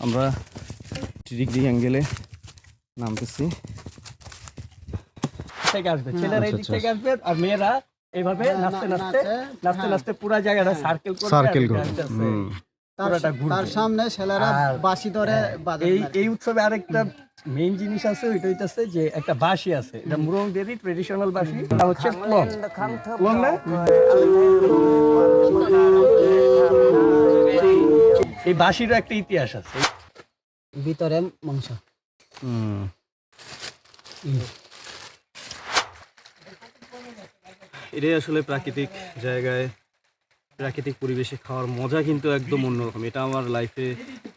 আমরা ডিগ্রি অ্যাঙ্গেলে নামতেছি থেকে আসবে ছেলেরা এই দিক আচ্ছা, থেকে আসবে আর মেয়েরা এইভাবে নাচতে নাচতে নাচতে নাচতে পুরো জায়গাটা সার্কেল করে সার্কেল করে আস্তে আস্তে হুম পুরোটা ঘুরবে। তার সামনে ছেলেরা বাসি ধরে এই এই উৎসবে আরেকটা মেইন জিনিস আছে ওইটা হইতাছে যে একটা বাঁশি আছে এটা মুরংদেরই ট্রেডিশনাল বাঁশি এটা হচ্ছে না এই বাঁশিরও একটা ইতিহাস আছে। ভিতরে মাংস। হুম। এটাই আসলে প্রাকৃতিক জায়গায় প্রাকৃতিক পরিবেশে খাওয়ার মজা কিন্তু একদম অন্যরকম। এটা আমার লাইফে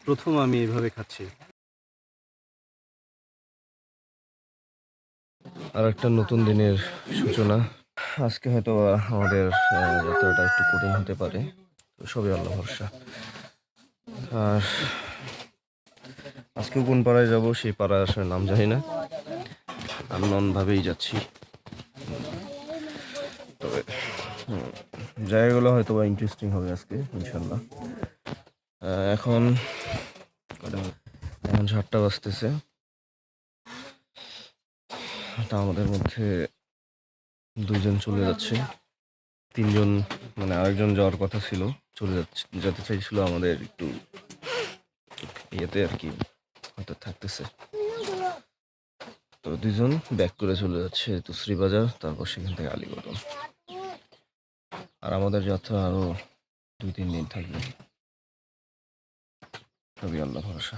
প্রথম আমি এভাবে খাচ্ছি। আর একটা নতুন দিনের সূচনা। আজকে হয়তো আমাদের যাত্রাটা একটু কঠিন হতে পারে। তো সবই আল্লাহ ভরসা। আর আজকে কোন পাড়ায় যাব? সেই পাড়ায় আসলে নাম জানি না। আননন ভাবেই যাচ্ছি। তবে জায়গাগুলো হয়তো বা ইন্টারেস্টিং হবে আজকে ইনশাল্লাহ এখন এখন সাতটা বাজতেছে। তা আমাদের মধ্যে দুজন চলে যাচ্ছে। তিনজন মানে আরেকজন যাওয়ার কথা ছিল, চলে যাচ্ছে, যেতে চাইছিল আমাদের একটু ইয়েতে আর কি হয়তো থাকতেছে। তো দুজন ব্যাক করে চলে যাচ্ছে তুসরি বাজার তারপর সেখান থেকে আলিগড়। আর আমাদের যাত্রা আরও দুই তিন দিন থাকবে। সবই আল্লাহ ভরসা।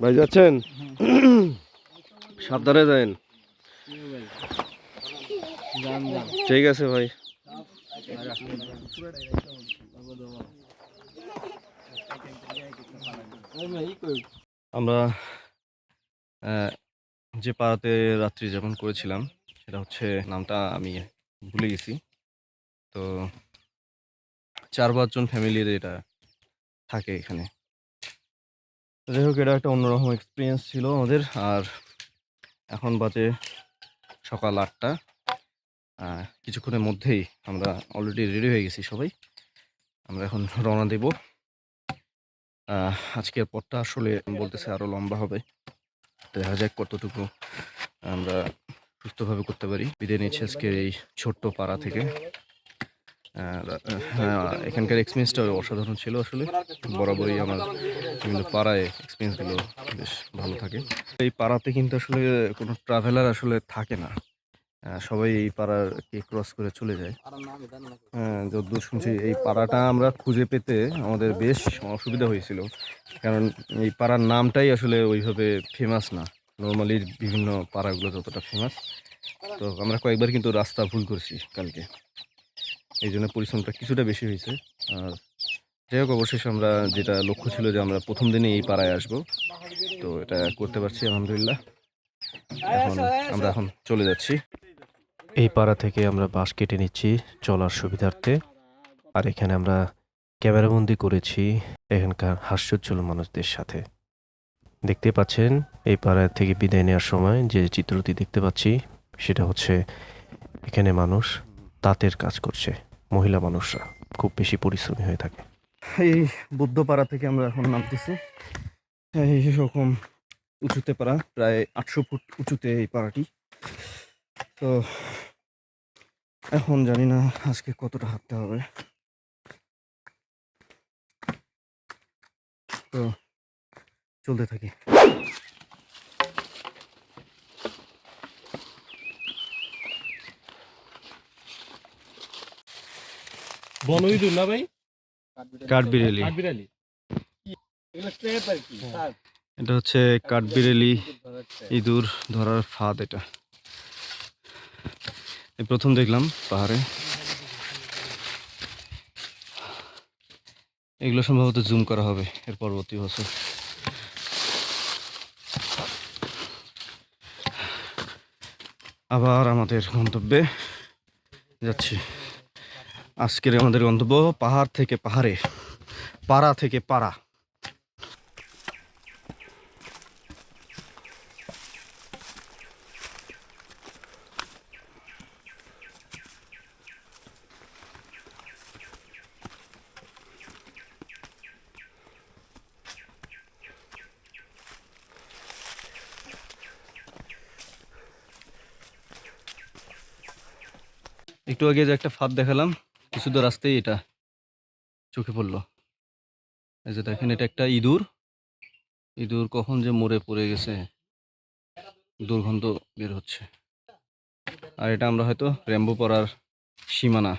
ভাই যাচ্ছেন? সাবধানে যান। ঠিক আছে ভাই। আমরা যে পাড়াতে রাত্রি যাপন করেছিলাম, সেটা হচ্ছে নামটা আমি ভুলে গেছি। তো চার পাঁচজন ফ্যামিলির এটা থাকে এখানে। যাই হোক, এটা একটা অন্যরকম এক্সপিরিয়েন্স ছিল আমাদের। আর এখন বাজে সকাল আটটা। কিছুক্ষণের মধ্যেই আমরা অলরেডি রেডি হয়ে গেছি সবাই। আমরা এখন রওনা দেব। আজকের পথটা আসলে বলতেছে আরও লম্বা হবে। দেখা যাক কতটুকু আমরা সুস্থভাবে করতে পারি। বিদায় নিচ্ছি আজকের এই ছোট্ট পাড়া থেকে। এখানকার এক্সপিরিয়েন্সটা অসাধারণ ছিল আসলে। বরাবরই আমার বিভিন্ন পাড়ায় এক্সপিরিয়েন্সগুলো বেশ ভালো থাকে। এই পাড়াতে কিন্তু আসলে কোনো ট্রাভেলার আসলে থাকে না। সবাই এই পাড়াকে ক্রস করে চলে যায়। হ্যাঁ যদ্দূর শুনছি এই পাড়াটা আমরা খুঁজে পেতে আমাদের বেশ অসুবিধা হয়েছিল। কারণ এই পাড়ার নামটাই আসলে ওইভাবে ফেমাস না। নর্মালি বিভিন্ন পাড়াগুলো যতটা ফেমাস তো আমরা কয়েকবার কিন্তু রাস্তা ভুল করছি কালকে। এই জন্য পরিশ্রমটা কিছুটা বেশি হয়েছে। আর যাই হোক, অবশেষে আমরা যেটা লক্ষ্য ছিল যে আমরা প্রথম দিনে এই পাড়ায় আসব। তো এটা করতে পারছি, আলহামদুলিল্লাহ। এখন আমরা এখন চলে যাচ্ছি। এই পাড়া থেকে আমরা বাস কেটে নিচ্ছি চলার সুবিধার্থে। আর এখানে আমরা ক্যামেরাবন্দি করেছি এখানকার হাস্যোজ্জ্বল মানুষদের সাথে। দেখতে পাচ্ছেন, এই পাড়া থেকে বিদায় নেওয়ার সময় যে চিত্রটি দেখতে পাচ্ছি, সেটা হচ্ছে এখানে মানুষ। তাঁতের কাজ করছে মহিলা মানুষরা। খুব বেশি পরিশ্রমী হয়ে থাকে। এই বুদ্ধপাড়া থেকে আমরা এখন নামতেছি। এই রকম উঁচুতে পাড়া, প্রায় আটশো ফুট উঁচুতে এই পাড়াটি। তো এখন জানি না আজকে কতটা হাঁটতে হবে। তো চলতে থাকি। বনইদুর না ভাই? কাঠবিড়েলি কাঠবিড়ালি স্যার এটা হচ্ছে কাঠবিড়েলি ইঁদুর ধরার ফাঁদ এটা। এই প্রথম দেখলাম পাহাড়ে। এগুলো সম্ভবত জুম করা হবে এর পরবর্তী বছর। আবার আমাদের গন্তব্যে যাচ্ছি। আজকের আমাদের গন্তব্য পাহাড় থেকে পাহাড়ে, পাড়া থেকে পাড়া। একটু আগে যে একটা ফাঁদ দেখালাম কিছু দূর আসতেই এটা চোখে পড়ল। এই যে দেখেন, এটা একটা ইঁদুর। ইঁদুর কখন যে মরে পড়ে গেছে, দুর্গন্ধ বের হচ্ছে। আর এটা আমরা হয়তো র্যাম্বো পড়ার সীমানা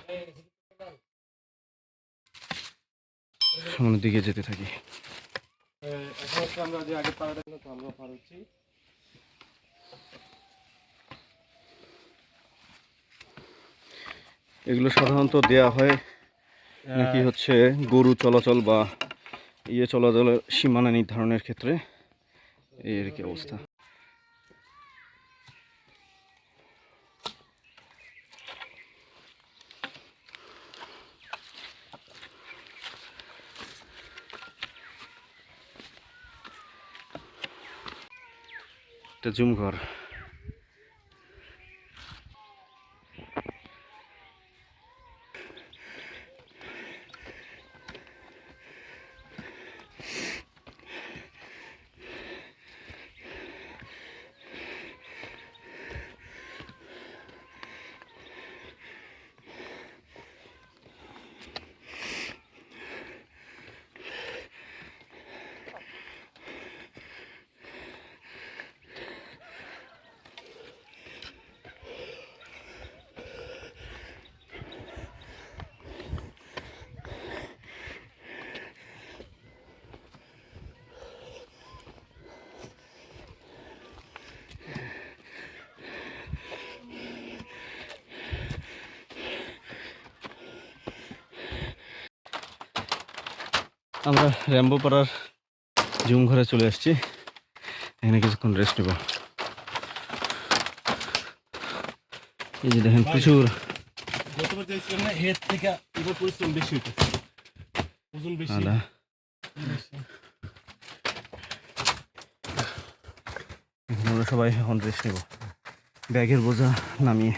সামনের দিকে যেতে থাকি। এগুলো সাধারণত দেয়া হয় নাকি হচ্ছে গরু চলাচল বা ইয়ে চলাচলের সীমানা নির্ধারণের ক্ষেত্রে এই আর কি অবস্থা। একটা জুম ঘর। আমরা র্যাম্বো পাড়ার জুম ঘরে চলে আসছি। এখানে কিছুক্ষণ রেস্ট নেব। এই যে দেখেন প্রচুর। আমরা সবাই এখন রেস্ট নেব। ব্যাগের বোঝা নামিয়ে।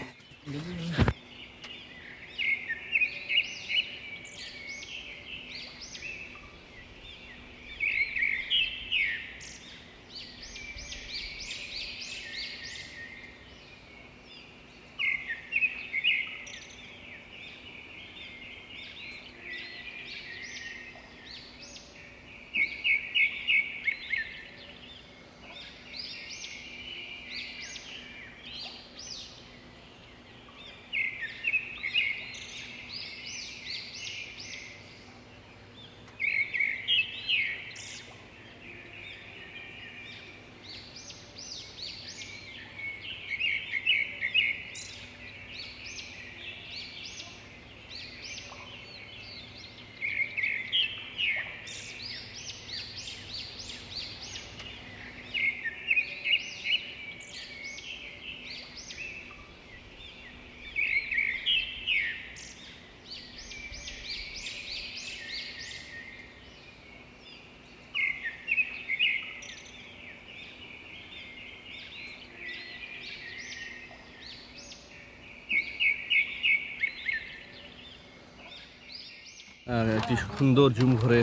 একটি সুন্দর জুম ঘরে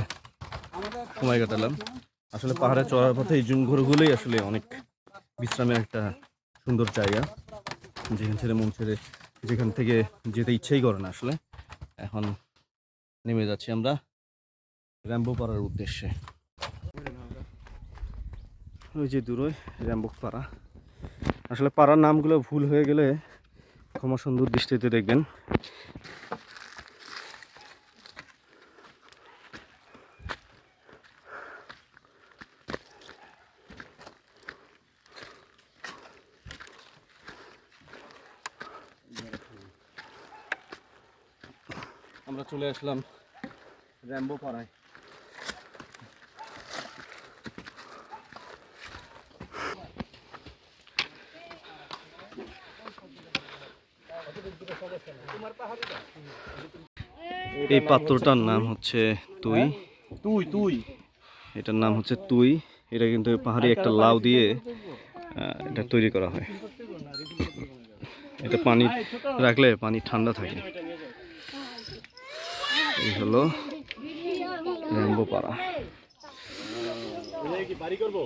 সময় কাটালাম। আসলে পাহাড়ে চড়ার পথে এই জুম ঘরগুলোই আসলে অনেক বিশ্রামের একটা সুন্দর জায়গা। যেখান ছেড়ে মন ছেড়ে যেখান থেকে যেতে ইচ্ছেই করে না আসলে। এখন নেমে যাচ্ছি আমরা র্যাম্বো পাড়ার উদ্দেশ্যে। ওই যে দূরে র্যাম্বো পাড়া। আসলে পাড়ার নামগুলো ভুল হয়ে গেলে ক্ষমা সুন্দর দৃষ্টিতে দেখবেন আমরা চলে আসলাম র্যাম্বো পাড়ায়। এই পাত্রটার নাম হচ্ছে তুই। তুই তুই। এটার নাম হচ্ছে তুই। এটা কিন্তু পাহাড়ি একটা লাউ দিয়ে এটা তৈরি করা হয়। এটা পানি রাখলে পানি ঠান্ডা থাকে। এই হলো র্যাম্বো পাড়া বাড়ি করব?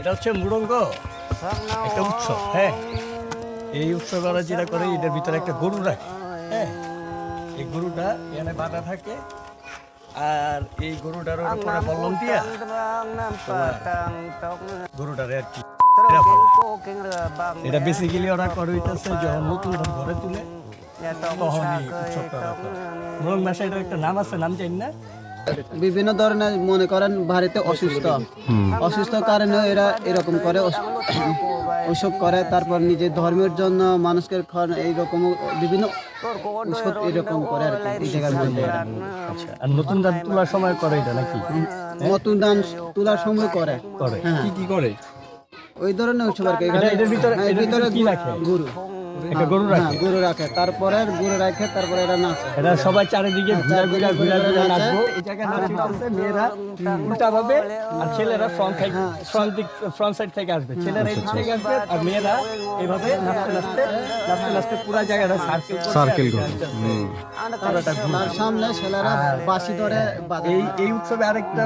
এটা হচ্ছে মুরঙ্গ একটা উৎসব হ্যাঁ। এই উৎসব ওরা যেটা করে এটার ভিতরে একটা গরু রাখে হ্যাঁ। এই গরুটা এখানে বাঁধা থাকে আর এই গরুটার উপরে বল্লম দিয়া গরুটারে আর কি। এটা বেসিক্যালি ওরা করে হইতেছে যখন নতুন ঘর তুলে তখন উৎসবটা মুরং মাসে এটার একটা নাম আছে নাম জানি না। বিভিন্ন ধরনের মনে করেন বাড়িতে অসুস্থ। অসুস্থ কারণে এরা এরকম করে ওসব করে তারপর নিজের ধর্মের জন্য মানুষকে এইরকম বিভিন্ন এরকম করে আর কি জায়গার মধ্যে। আচ্ছা আর নতুন ধান তোলার সময় করে এটা নাকি? নতুন ধান তোলার সময় করে। করে। হ্যাঁ। কি কি করে? ওই ধরনের উৎসব আর কি ভিতরে হ্যাঁ, এর ভিতরে ভিতরে কি রাখে? গরু একটা গরু হ্যাঁ রাখে গরু রাখে। তারপরে গরু রাখে তারপরে এরা নাচে। এটা সবাই চারিদিকে ঘুরা ঘুরা ঘুরা ঘুরা নাচে। নাচবো নাচতেছে মেয়েরা উল্টা ভাবে আর ছেলেরা ফ্রন্ট সাইড ফ্রন্ট দিক ফ্রন্ট সাইড থেকে আসবে। ছেলেরা এই থেকে আসবে আর মেয়েরা এইভাবে নাচতে নাচতে নাচতে নাচতে পুরো জায়গাটা সার্কেল সার্কেল করে পুরোটা ঘুরবে। সামনে ছেলেরা বাঁশি ধরে এই এই উৎসবে আরেকটা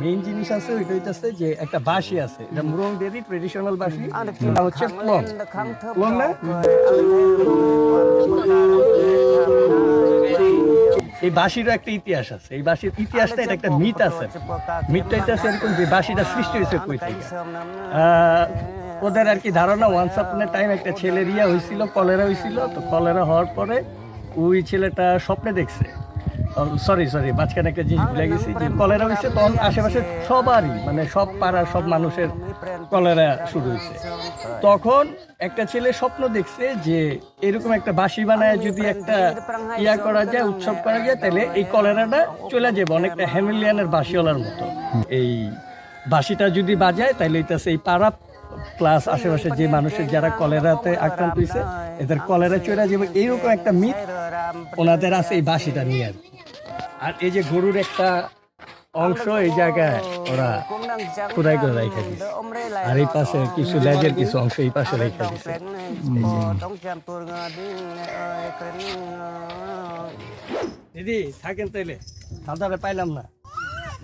মেইন জিনিস আছে ওইটা হইতেছে যে একটা বাঁশি আছে। এটা মুরং দেরি ট্রেডিশনাল বাঁশি। এটা হচ্ছে প্লং প্লং না? এই বাঁশিরও একটা ইতিহাস আছে। এই বাঁশির ইতিহাসটা এটা একটা মিথ আছে। মিথটা এটা আছে। এরকম যে বাঁশিটা সৃষ্টি হয়েছে কই থেকে আহ, ওদের আর কি ধারণা ওয়ান্স আপনের টাইম একটা ছেলের ইয়া হয়েছিল কলেরা হয়েছিল তো কলেরা হওয়ার পরে ওই ছেলেটা স্বপ্নে দেখছে। সরি সরি মাঝখানে একটা জিনিস ভুলে গেছি যে কলেরা হয়েছে তখন আশেপাশে সবারই মানে সব পাড়ার সব মানুষের কলেরা শুরু হয়েছে তখন একটা ছেলে স্বপ্ন দেখছে যে এরকম একটা বাঁশি বানায় যদি একটা ইয়া করা যায় উৎসব করা যায় তাহলে এই কলেরাটা চলে যাবে অনেকটা হ্যামিলিয়ানের বাঁশিওয়ালার মতো। এই বাঁশিটা যদি বাজায় তাহলে এটা এই পাড়া প্লাস আশেপাশে যে মানুষের যারা কলেরাতে আক্রান্ত হয়েছে এদের কলেরা চলে যাবে। এইরকম একটা মিথ ওনাদের আছে এই বাঁশিটা নিয়ে আর। আর এই যে গরুর একটা অংশ এই জায়গায় ওরা খোদাই করে রেখে দিচ্ছে আর এই পাশে কিছু লেজের কিছু অংশ এই পাশে রেখে দিচ্ছে দিদি, থাকেন তাইলে। দাদারে পাইলাম না।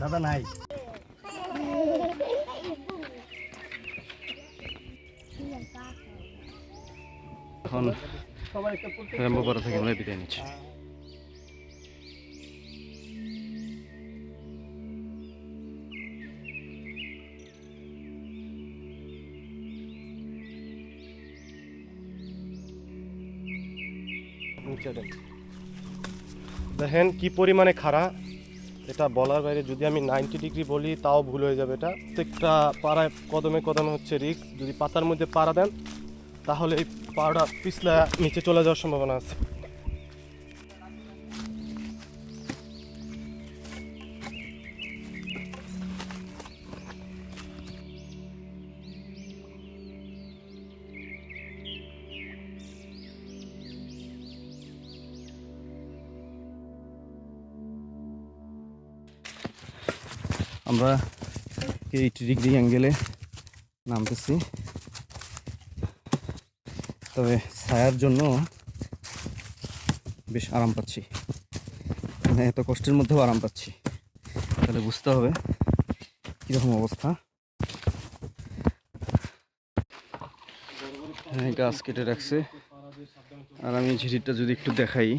দাদা নাই। এখন সবার একটা থেকে আমরা বিদায় নিচ্ছি। নিচে দেন। দেখেন কি পরিমাণে খাড়া। এটা বলার বাইরে যদি আমি নাইনটি ডিগ্রি বলি, তাও ভুল হয়ে যাবে এটা। প্রত্যেকটা পাড়ায় কদমে কদমে হচ্ছে রিক যদি পাতার মধ্যে পাড়া দেন, তাহলে এই পাড়া পিছলা নিচে চলে যাওয়ার সম্ভাবনা আছে। আমরা এইট ডিগ্রি অ্যাঙ্গেলে নামতেছি। তবে ছায়ার জন্য বেশ আরাম পাচ্ছি। মানে এত কষ্টের মধ্যেও আরাম পাচ্ছি। তাহলে বুঝতে হবে কীরকম অবস্থা। হ্যাঁ গাছ কেটে রাখছে। আর আমি ঝিরিটা যদি একটু দেখাই।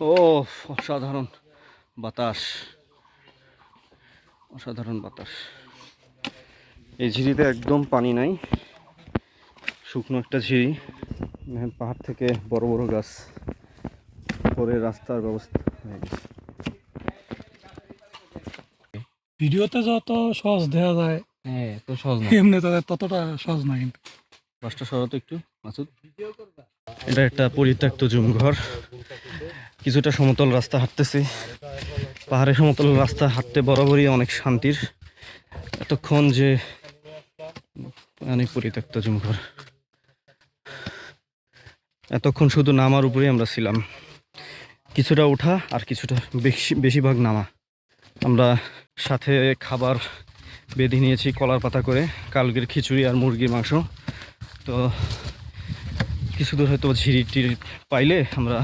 ও অসাধারণ বাতাস। অসাধারণ বাতাস। এই ঝিরিতে একদম পানি নাই শুকনো একটা ঝিরি। পাহাড় থেকে বড় বড় গাছ পরে রাস্তার ব্যবস্থা হয়ে গেছে। ভিডিওতে যত সহজ দেওয়া যায় হ্যাঁ তো সহজ না। এমনি তাদের ততটা সহজ না কিন্তু। পাঁচটা সরাতো একটু মাসুদ। এটা একটা পরিত্যক্ত জুম ঘর কিছুটা সমতল রাস্তা হাঁটতেছি। পাহাড়ের সমতল রাস্তা, হাঁটতে বরাবরই অনেক শান্তির। এতক্ষণ যে অনেক পরিত্যক্ত জুম ঘর এতক্ষণ শুধু নামার উপরেই আমরা ছিলাম। কিছুটা ওঠা আর কিছুটা বেশি, বেশিরভাগ নামা। আমরা সাথে খাবার বেঁধে নিয়েছি কলার পাতা করে, কালকের খিচুড়ি আর মুরগির মাংস। তো কিছু দূর হয়তো ঝিরি টিরি পাইলে আমরা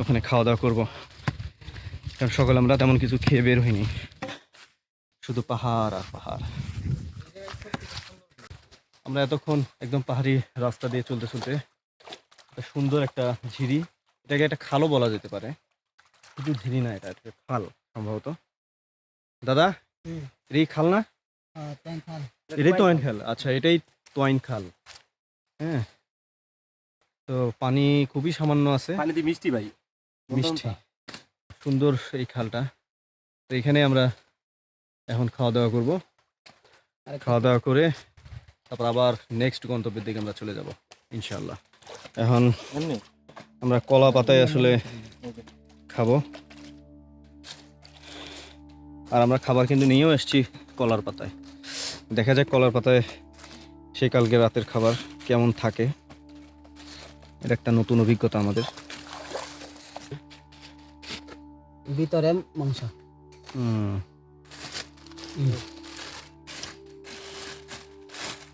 ওখানে খাওয়া দাওয়া করব। কারণ সকালে আমরা তেমন কিছু খেয়ে বের হইনি। শুধু পাহাড় আর পাহাড়। আমরা এতক্ষণ একদম পাহাড়ি রাস্তা দিয়ে চলতে চলতে একটা সুন্দর একটা ঝিরি এটাকে একটা খালও বলা যেতে পারে। শুধু ঝিরি না এটা একটা খাল সম্ভবত। দাদা এটাই খাল না? এটাই তোয়াইন খাল। আচ্ছা এটাই তোয়াইন খাল। হ্যাঁ। তো পানি খুবই সামান্য আছে। পানিতে মিষ্টি ভাই। মিষ্টি। সুন্দর এই খালটা। তো এখানে আমরা এখন খাওয়া দাওয়া করব। খাওয়া দাওয়া করে তারপর আবার নেক্সট গন্তব্যের দিকে আমরা চলে যাব ইনশাল্লাহ এখন আমরা কলা পাতায় আসলে খাব। আর আমরা খাবার কিন্তু নিয়েও এসেছি কলার পাতায়। দেখা যাক কলার পাতায় সেই কালকে রাতের খাবার কেমন থাকে। এটা একটা নতুন অভিজ্ঞতা আমাদের। ভিতরে মাংস।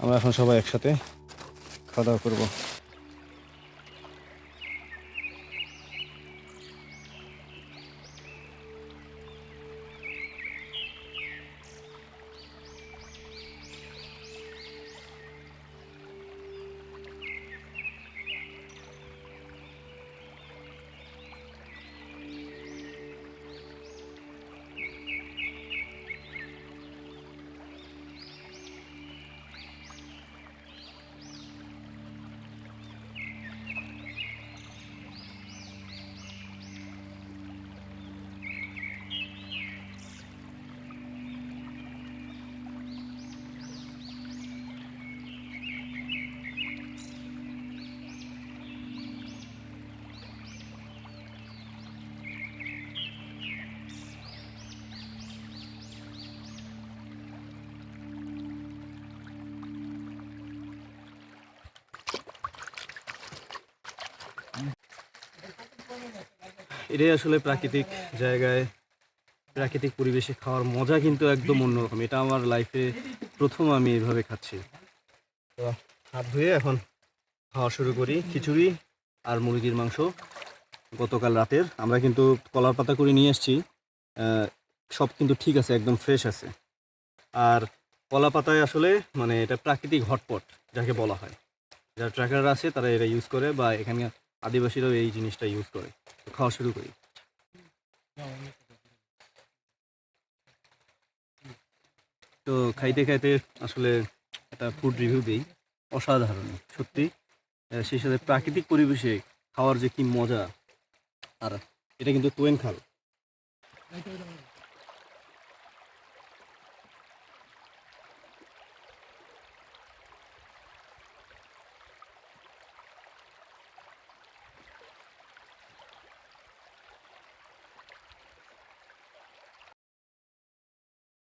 আমরা এখন সবাই একসাথে খাওয়া দাওয়া করব। এটাই আসলে প্রাকৃতিক জায়গায়, প্রাকৃতিক পরিবেশে খাওয়ার মজা কিন্তু একদম অন্যরকম। এটা আমার লাইফে প্রথম আমি এভাবে খাচ্ছি। তো হাত ধুয়ে এখন খাওয়া শুরু করি। খিচুড়ি আর মুরগির মাংস গতকাল রাতের। আমরা কিন্তু কলার পাতা করে নিয়ে এসেছি। সব কিন্তু ঠিক আছে, একদম ফ্রেশ আছে। আর কলা পাতায় আসলে মানে এটা প্রাকৃতিক হটপট, যাকে বলা হয়। যারা ট্র্যাকার আছে তারা এটা ইউজ করে বা এখানে আদিবাসীরাও এই জিনিসটা ইউজ করে। খাওয়া শুরু করি। তো খাইতে খাইতে আসলে একটা ফুড রিভিউ দিই। অসাধারণ, সত্যি। সেই সাথে প্রাকৃতিক পরিবেশে খাওয়ার যে কি মজা, আর এটা কিন্তু তোয়েন খাল।